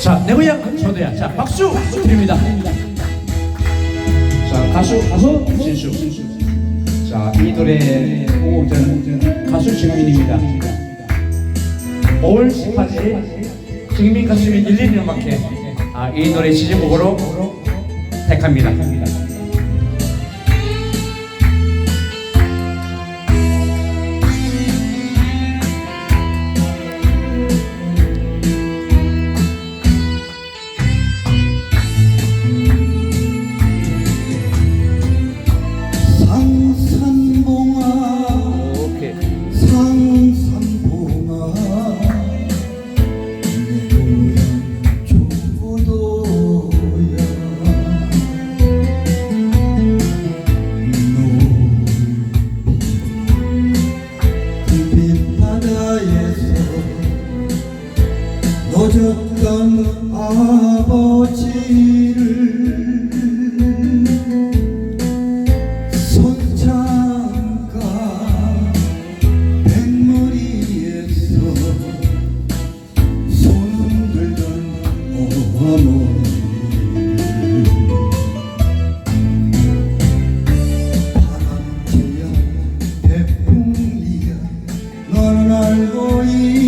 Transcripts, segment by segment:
자, 내 고향 초대야. 자, 박수 드립니다. 자, 가수 가수 진수. 자, 이 노래 공곡자는 가수 정민입니다. 5월 18일 정민 가수의 1, 2년 밖에 아, 이 노래 지지곡으로 택합니다. 노졌던 아버지를 손창가 백머리에서 손 들던 어머니 바람개야 태풍이야 너는 알고 있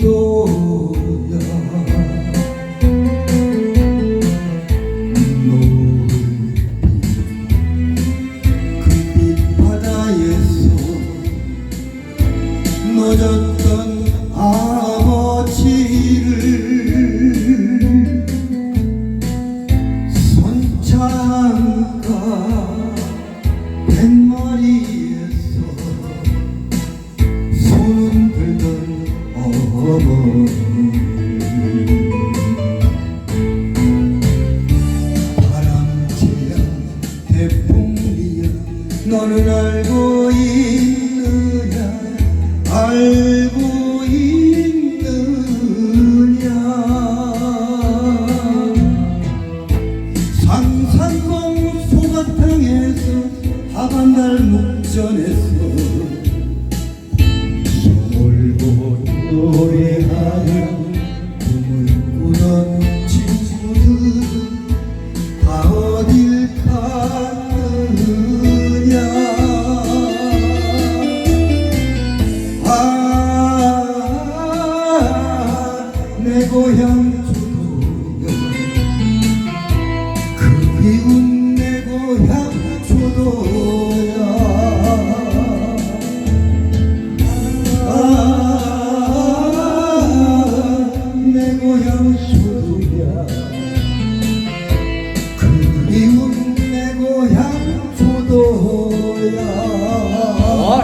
조 너는 알고 있느냐 알고 있느냐 상산봉 소가탕에서 하반달 목전에서 울고 노래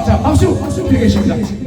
자, 박수 박수 드리겠습니다.